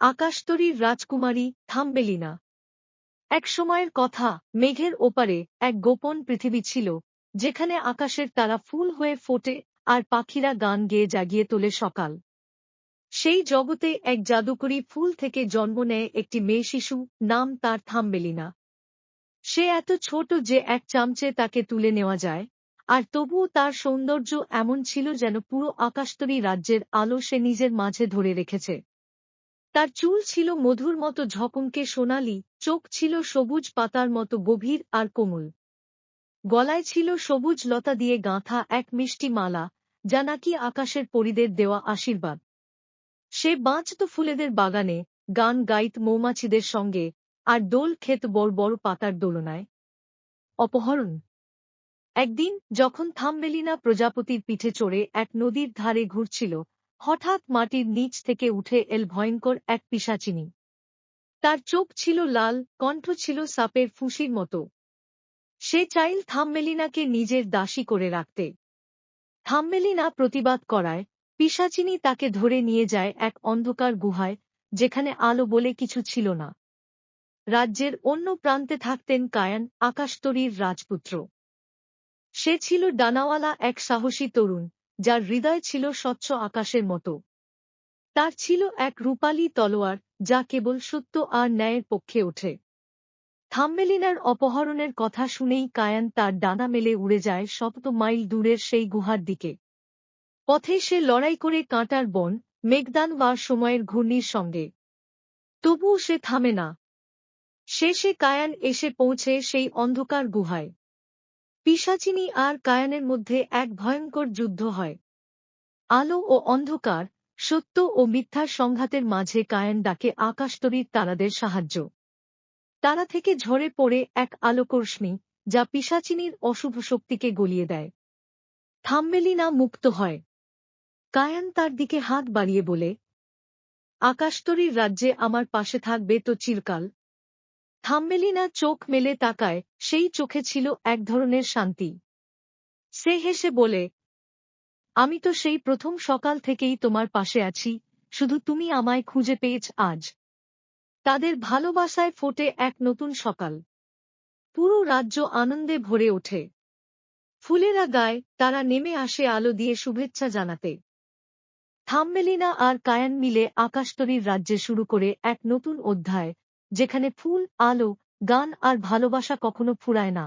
আকাশতরীর রাজকুমারী থাম্বেলিনা। এক সময়ের কথা, মেঘের ওপারে এক গোপন পৃথিবী ছিল, যেখানে আকাশের তারা ফুল হয়ে ফোটে আর পাখিরা গান গেয়ে জাগিয়ে তোলে সকাল। সেই জগতে এক জাদুকরী ফুল থেকে জন্ম নেয় একটি মেয়ে শিশু, নাম তার থাম্বেলিনা। সে এত ছোট যে এক চামচে তাকে তুলে নেওয়া যায়, আর তবুও তার সৌন্দর্য এমন ছিল যেন পুরো আকাশতরী রাজ্যের আলো সে নিজের মাঝে ধরে রেখেছে। তার চুল ছিল মধুর মতো ঝকমকে সোনালি, চোখ ছিল সবুজ পাতার মতো গভীর আর কোমল। গলায় ছিল সবুজ লতা দিয়ে গাঁথা এক মিষ্টি মালা, যা নাকি আকাশের পরিদের দেওয়া আশীর্বাদ। সে বাঁচত ফুলেদের বাগানে, গান গাইত মৌমাছিদের সঙ্গে, আর দোল খেত বড় বড় পাতার দোলনায়। অপহরণ। একদিন যখন থামবেলিনা প্রজাপতির পিঠে চড়ে এক নদীর ধারে ঘুরছিল হঠাৎ মাটির নিচ থেকে উঠে এল ভয়ঙ্কর এক পিসাচিনী। তার চোখ ছিল লাল, কণ্ঠ ছিল সাপের ফুসির মতো। সে চাইল থাম্মেলিনাকে নিজের দাসী করে রাখতে। থাম্মেলিনা প্রতিবাদ করায়, পিসাচিনী তাকে ধরে নিয়ে যায় এক অন্ধকার গুহায়, যেখানে আলো বলে কিছু ছিল না। রাজ্যের অন্য প্রান্তে থাকতেন কায়ান আকাশতরীর রাজপুত্র। সে ছিল ডানাওয়ালা এক সাহসী তরুণ। যার হৃদয় ছিল স্বচ্ছ আকাশের মতো। তার ছিল এক রূপালী তলোয়ার, যা কেবল সত্য আর ন্যায়ের পক্ষে ওঠে। থাম্মেলিনার অপহরণের কথা শুনেই কায়ান তার ডানা মেলে উড়ে যায় শত মাইল দূরের সেই গুহার দিকে। পথে সে লড়াই করে কাঁটার বন, মেঘদান বা সময়ের ঘূর্ণির সঙ্গে। তবুও সে থামে না। শেষে কায়ান এসে পৌঁছে সেই অন্ধকার গুহায়। পিসাচিনী আর কায়ানের মধ্যে এক ভয়ঙ্কর যুদ্ধ হয়। আলো ও অন্ধকার, সত্য ও মিথ্যার সংঘাতের মাঝে কায়ান ডাকে আকাশতরীর তারাদের সাহায্য। তারা থেকে ঝরে পড়ে এক আলোকর্ষ্ণী যা পিসাচিনীর অশুভ শক্তিকে গলিয়ে দেয়। থাম্বেলিনা মুক্ত হয়। কায়ান তার দিকে হাত বাড়িয়ে বলে আকাশতরীর রাজ্যে আমার পাশে থাকবে তো চিরকাল। থাম্বেলিনা চোখ মেলে তাকায়, সেই চোখে ছিল এক ধরনের শান্তি। সে হেসে বলে, আমি তো সেই প্রথম সকাল থেকেই তোমার পাশে আছি, শুধু তুমি আমায় খুঁজে পেয়েছ আজ। তাদের ভালোবাসায় ফোটে এক নতুন সকাল। পুরো রাজ্য আনন্দে ভরে ওঠে। ফুলেরা গায়, তারা নেমে আসে আলো দিয়ে শুভেচ্ছা জানাতে। থাম্মেলিনা আর কায়ান মিলে আকাশতরীর রাজ্যে শুরু করে এক নতুন অধ্যায় যেখানে ফুল আলো গান আর ভালোবাসা কখনো ফুরায় না।